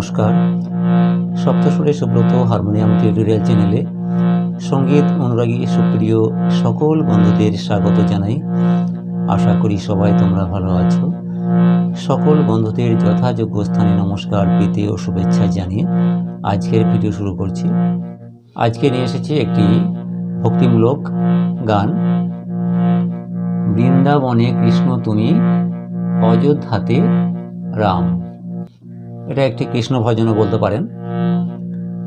নমস্কার। সপ্তস্বরে Subrata harmonium tutorial চ্যানেলে সংগীত অনুরাগী সুপ্রিয় সকল বন্ধুদের স্বাগত জানাই। আশা করি সবাই তোমরা ভালো আছো। সকল বন্ধুদের যথাযোগ্য স্থানে নমস্কার পেতে ও শুভেচ্ছা জানিয়ে আজকের ভিডিও শুরু করছি। আজকে নিয়ে এসেছি একটি ভক্তিমূলক গান। বৃন্দাবনে কৃষ্ণ তুমি অযোধ্যাতে রাম। এটা একটি কৃষ্ণ ভজনও বলতে পারেন।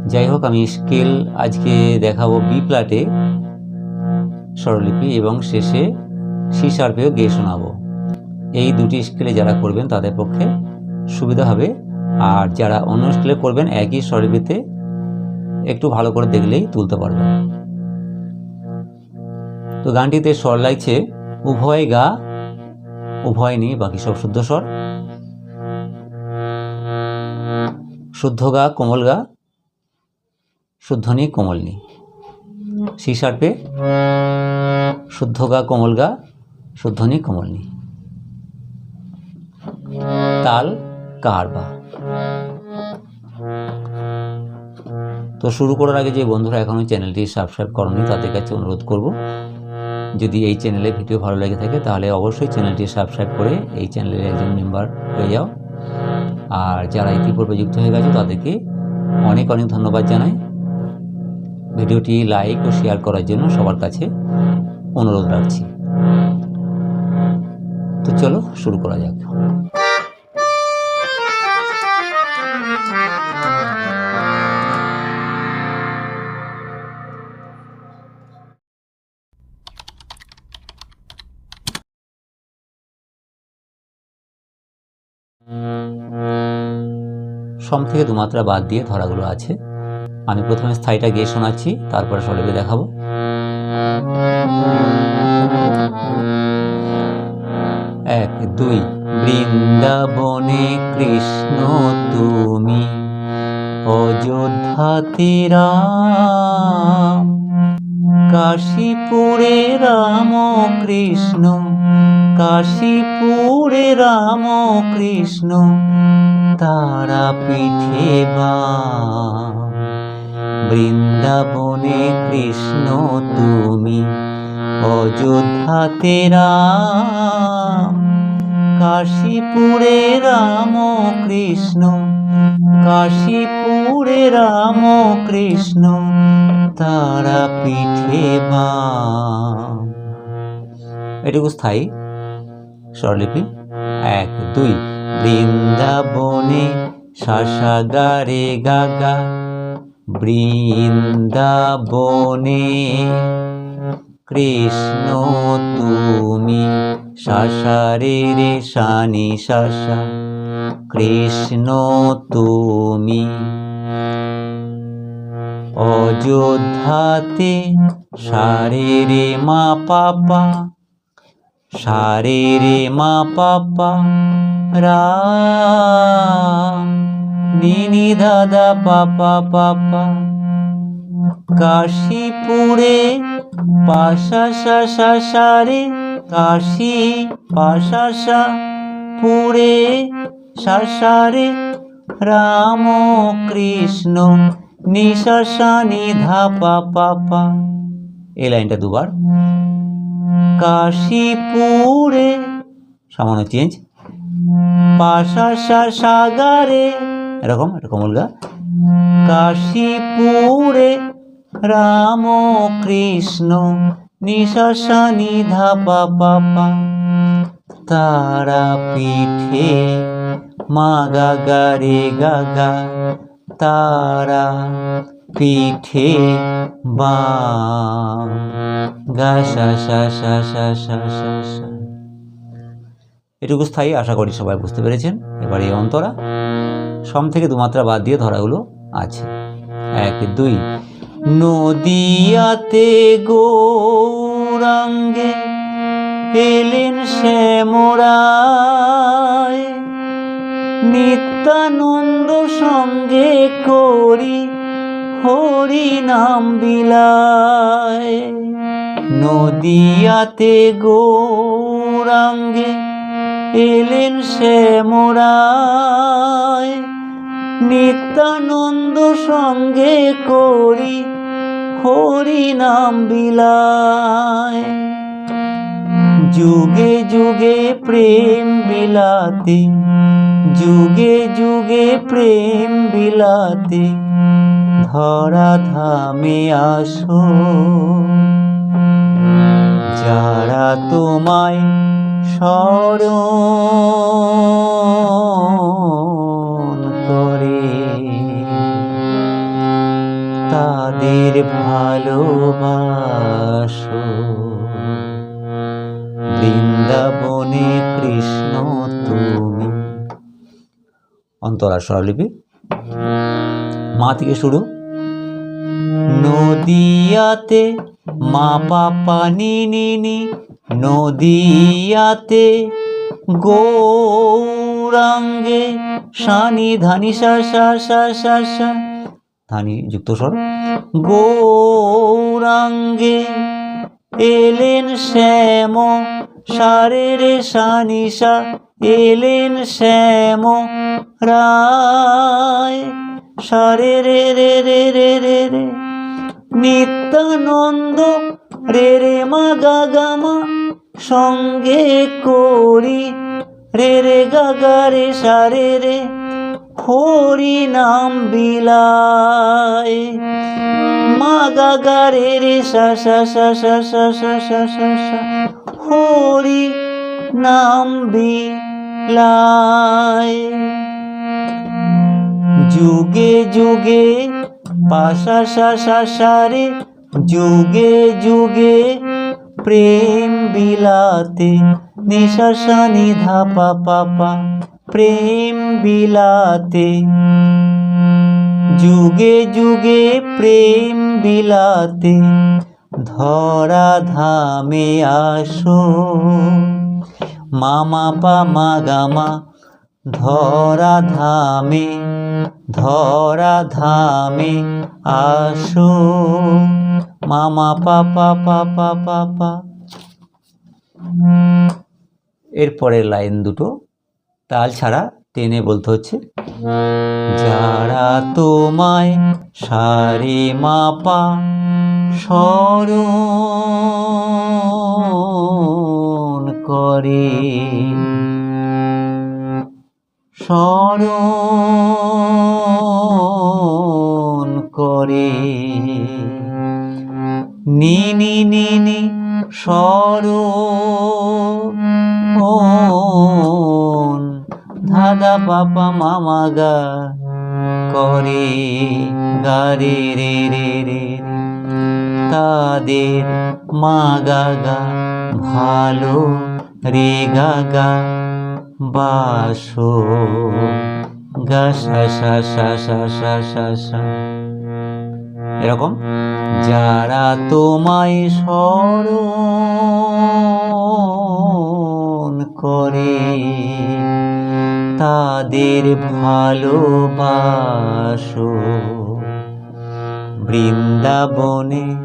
যাই হোক, আমি স্কেল আজকে দেখাবো বি প্লাটে স্বরলিপি এবং শেষে সি শার্পেও গেয়ে শোনাবো। এই দুটি স্কেলে যারা করবেন তাদের পক্ষে সুবিধা হবে। আর যারা অন্য স্কেলে করবেন, একই স্বরলিপিতে একটু ভালো করে দেখলেই তুলতে পারবেন। তো গানটিতে স্বর লাগছে, উভয় গা, উভয় নেই বাকি সব শুদ্ধ স্বর। শুদ্ধ গা, কোমল গা, শুদ্ধ নি, কোমল নি। সি শার্পে, শুদ্ধ গা, কোমল গা, শুদ্ধ নি, কোমল নি। তাল কার বা। তো শুরু করার আগে যে বন্ধুরা এখনও চ্যানেলটি সাবস্ক্রাইব করনি, তাদের কাছে অনুরোধ করব, যদি এই চ্যানেলে ভিডিও ভালো লেগে থাকে, তাহলে অবশ্যই চ্যানেলটি সাবস্ক্রাইব করে এই চ্যানেলের একজন মেম্বার হয়ে যাও। আর যারা ইতিপূর্বে যুক্ত হয়ে গেছে, তাদেরকে অনেক অনেক ধন্যবাদ জানাই। ভিডিওটি লাইক ও শেয়ার করার জন্য সবার কাছে অনুরোধ রাখছি। তো চলো শুরু করা যাক। সম থেকে দুমাত্রা বাদ দিয়ে ধরাগুলো আছে। আমি প্রথমে স্থায়ীটা গিয়ে শোনাচ্ছি, তারপরে সলবে দেখাবো। এক, দুই, বৃন্দাবনে কৃষ্ণ তুমি অযোধ্যাতে রাম কাশীপুরে রাম কৃষ্ণ, কাশীপুরে রাম কৃষ্ণ, তারা পিঠে বৃন্দাবনে কৃষ্ণ, তুমি অযোধ্যাতে রাম। কাশীপুরে রাম কৃষ্ণ, কাশীপুরে রাম কৃষ্ণ, তারা পিঠে বাম এটুকু স্থায়ী। স্বরলিপি এক, দুই। বৃন্দাবনে শাসাগারে গাগা। বৃন্দাবনে কৃষ্ণ তুমি শাসারে রে শানি শাসা কৃষ্ণ তুমি অযোধ্যাতে সারে রে মা পাপা। সারে রে মা পাপা রাম নিনি দাদা পাপা পাপা। কাশীপুরে পাশা শাসা সারে কাশী পাশা সা পুরে শাসারে রাম কৃষ্ণ নিশাসা নিধা পাপা এই লাইনটা দুবার। কাশীপুরে। সামান্য চেঞ্জ পাশা সাগারে। এরকম এরকম বলগা কাশীপুরে রাম কৃষ্ণ নিশাসা নিধা পাপা পা তারা পিঠে মা গা গা রে গাগা তারা পিঠে সা সা। এটুকু স্থায়ী, আশা করি সবাই বুঝতে পেরেছেন। এবার এই অন্তরা সম থেকে দুমাত্রা বাদ দিয়ে ধরাগুলো আছে। এক, দুই। নদিয়াতে গৌরাঙ্গে এলেন শ্যামরায়। নিত্যানন্দ সঙ্গে করি হরি নাম বিলায়। নদিয়াতে গৌরাঙ্গে এলেন শ্যামরায় নিত্যানন্দ সঙ্গে করি হরি নাম বিলায়। যুগে যুগে প্রেম বিলাতে, যুগে যুগে প্রেম বিলাতে ধরা ধামে আসো। যারা তোমায় স্মরণ করে, তাদের ভালোবাসো। বৃন্দাবনে কৃষ্ণ তুমি। অন্তরা স্বরলিপি। মা থেকে শুরু নদিয়াতে, মা পাপা নি নি নি নদিয়াতে গৌরাঙ্গে সানি ধানি সা সা সা সা সা, ধানি যুক্ত স্বর, গৌরাঙ্গে এলেন শ্যাম, সারে রে সানিসা এলেন শ্যাম, রায়, সারে রে রে রে রে রে রে। নিত্যানন্দ রে রে মা গা মা সঙ্গে করি। রে রে গা গা রে সারে রে হরি নাম বিলায়। মা গা রে রে সা সা সা সা সা হরি নাম বিলায়। যুগে যুগে পাশা যুগে যুগে প্রেম বিলাতে নিশা সা নিধা পা পা পা প্রেম বিলাতে। যুগে যুগে প্রেম বিলাতে, ধরা ধামে আসো। মামা পা মা গামা ধরা ধামে ধরা ধামে আসো। মামা পা পা পা পা পা পা এরপরের লাইন দুটো। তাল ছাড়া টেনে বলতে হচ্ছে, যারা তোমায় সারে মাপা স্মরণ করে। স্মরণ করে। নি নি নি নি স্মরণ। ধাদা পাপা মামা গা করে, গা রে রে রে। তাদের মা গা গা, ভালো রে গা গা। বাসো। গা সা সা সা সা সা সা সা। এরকম? যারা তোমায় স্মরণ করে, তাদের ভালোবাসো। বৃন্দাবনে।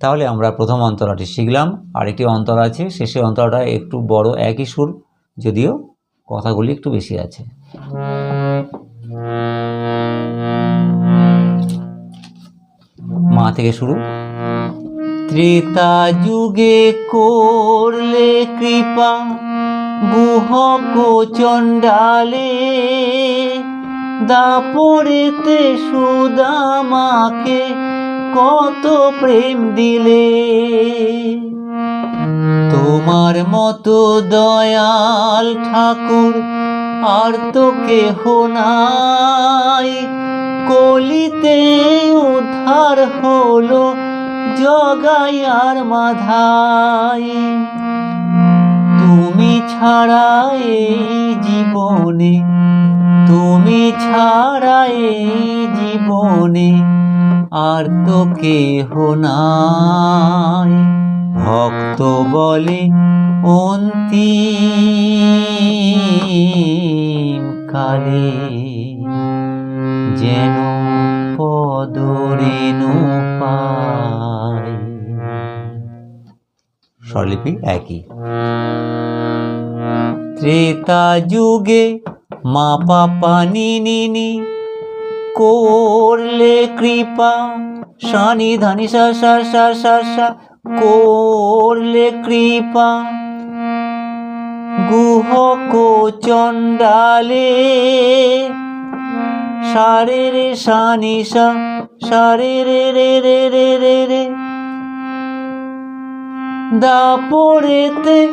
তাহলে আমরা প্রথম অন্তরাটি শিখলাম। আরেকটি অন্তরা আছে, শেষে অন্তরাটা একটু বড়, একই সুর। যদিও কথাগুলি একটু বেশি আছে। মা থেকে শুরু। ত্রেতা যুগে করলে কৃপা, গুহক চণ্ডালে দাপড়েতে সুদামাকে কত প্রেম দিলে। তোমার মতো দয়াল ঠাকুর আর তো কেহ নাই। কলিতে উদ্ধার হলো জগাই আর মাধাই তুমি ছাড়া এই জীবনে, তুমি ছাড়া এই জীবনে আর তো কেহ নাই। ভক্ত বলে অন্তিম কালে যেন পদরেণু পায়। স্বরলিপি একই। ত্রেতা যুগে মা পাপা নি নি নি করলে কৃপা, সানি ধানি সা সা সা সা করলে কৃপা গুহক চণ্ডালে সারে রে সানি সা সারে রে রে রে রে রে রে। দাপড়েতে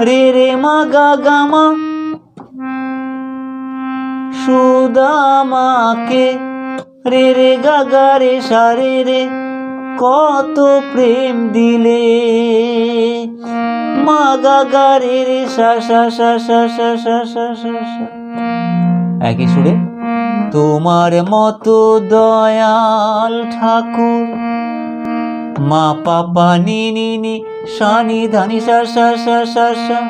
রে রে, মা, গা গা, মা। সুদামাকে রে রে, গা গা, রে সারে রে। কত প্রেম দিলে মা গা গা রে রে সা সা সা সা সা সা সা সা সা একই সুরে তোমার মতো দয়াল ঠাকুর মা পাপা নি নি নি সানি ধানি সা সা সা সা সা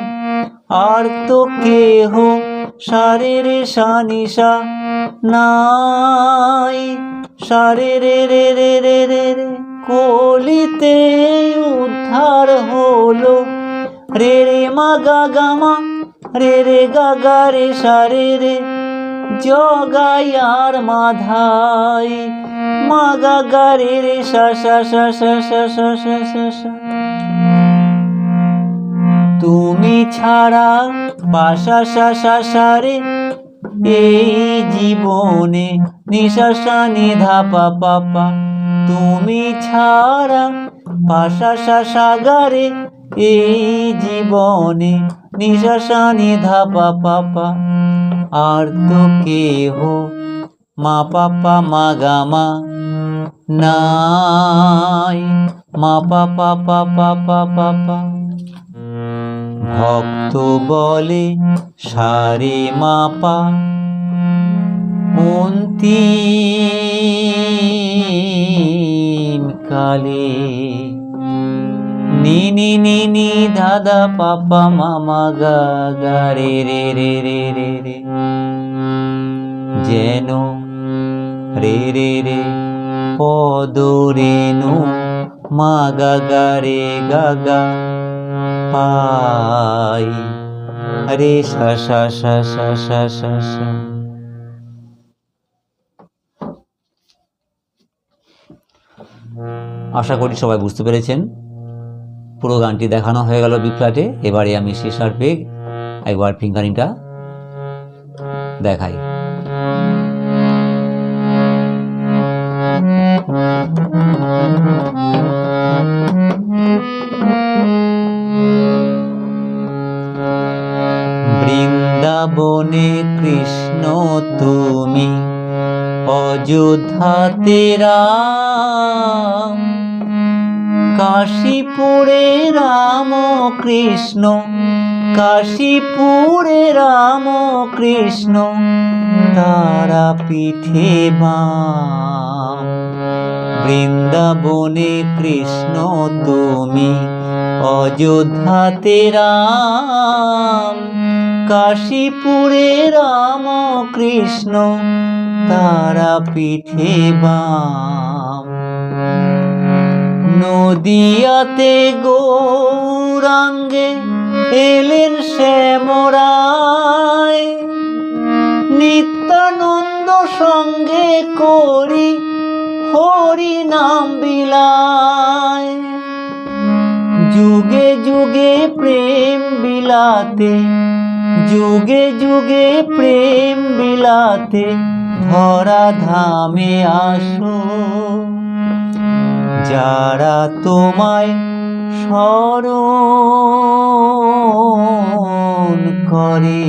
আর তো কেহ সারে রে সানি সা নাই সারে রে রে রে রে রে রে কলিতে উদ্ধার হলো। রে রে মা গা গা মা, রে রে গা গা রে সারে রে জগাই আর মাধাই। মা গা গা রে রে সা সা। তুমি ছাড়া বাসা সা সা সা রে এই জীবনে নিশাসানি ধাপা পাপা তুমি ছাড়া পাশাসা সাগারে এই জীবনে নিশাসানি ধাপা পাপা আর তো কেহ মা পাপা মা গামা নাই। মা পাপা পাপা পাপা পাপা ভক্ত বলে সারে মাপা অন্তিম কালে। নি নি নি নি, দাদা, পাপা, মামা, গা রে রে রে রে রে রে। যেন রে রে রে, পদ রেণু, মা গা, রে, গা গা। পাই। রে সা সা সা সা সা সা সা আশা করি সবাই বুঝতে পেরেছেন। পুরো গানটি দেখানো হয়ে গেল বিপ্লাটে এবারে আমি শেষার পেগ একবার ফিঙ্গারিংটা দেখাই। বৃন্দাবনে কৃষ্ণ তুমি অযোধ্যাতে রাম কাশীপুরে রাম কৃষ্ণ, কাশীপুরে রাম কৃষ্ণ তারা পিঠে বৃন্দাবনে কৃষ্ণ তুমি অযোধ্যাতে রাম কাশীপুরে রাম কৃষ্ণ তারা পিঠে বাম। নদিয়াতে গৌরাঙ্গে এলেন শ্যামরায়। নিত্যানন্দ সঙ্গে করি হরি নাম বিলায়। যুগে যুগে প্রেম বিলাতে যুগে যুগে প্রেম বিলাতে ধরা ধামে আসো। যারা তোমায় স্মরণ করে,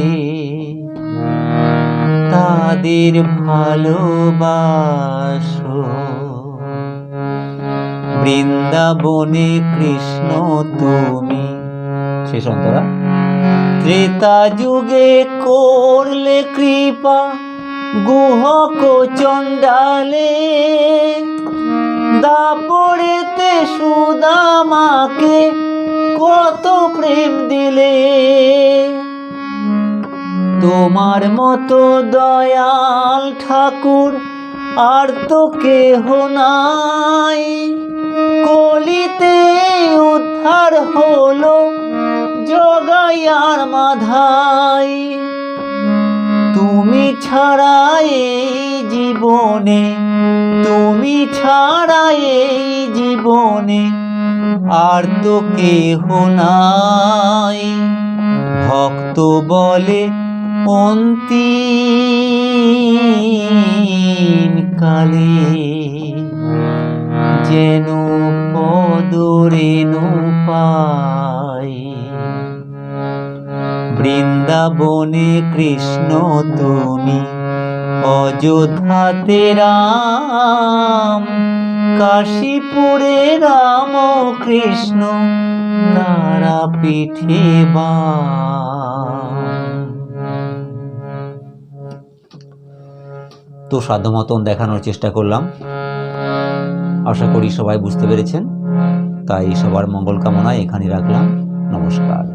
তাদের ভালোবাসো। বৃন্দাবনে কৃষ্ণ তুমি। শেষ অন্তরা ত্রেতা যুগে করলে কৃপা, গুহক চণ্ডালে। দাপড়েতে সুদামাকে কত প্রেম দিলে। তোমার মতো দয়াল ঠাকুর আর তো কেহ নাই। কলিতে উদ্ধার হলো জগাইয়ার মাধাই। তুমি ছাড়া এই জীবনে, তুমি ছাড়া এই জীবনে আর তো কেহ নাই। ভক্ত বলে অন্তিম কালে যেন পদরেণু পাই বৃন্দাবনে কৃষ্ণ তুমি অযোধ্যাতে রাম, কাশীপুরে রাম কৃষ্ণ তারা পিঠে তো সাধ্য মতন দেখানোর চেষ্টা করলাম। আশা করি সবাই বুঝতে পেরেছেন। তাই সবার মঙ্গল কামনায় এখানে রাখলাম। নমস্কার।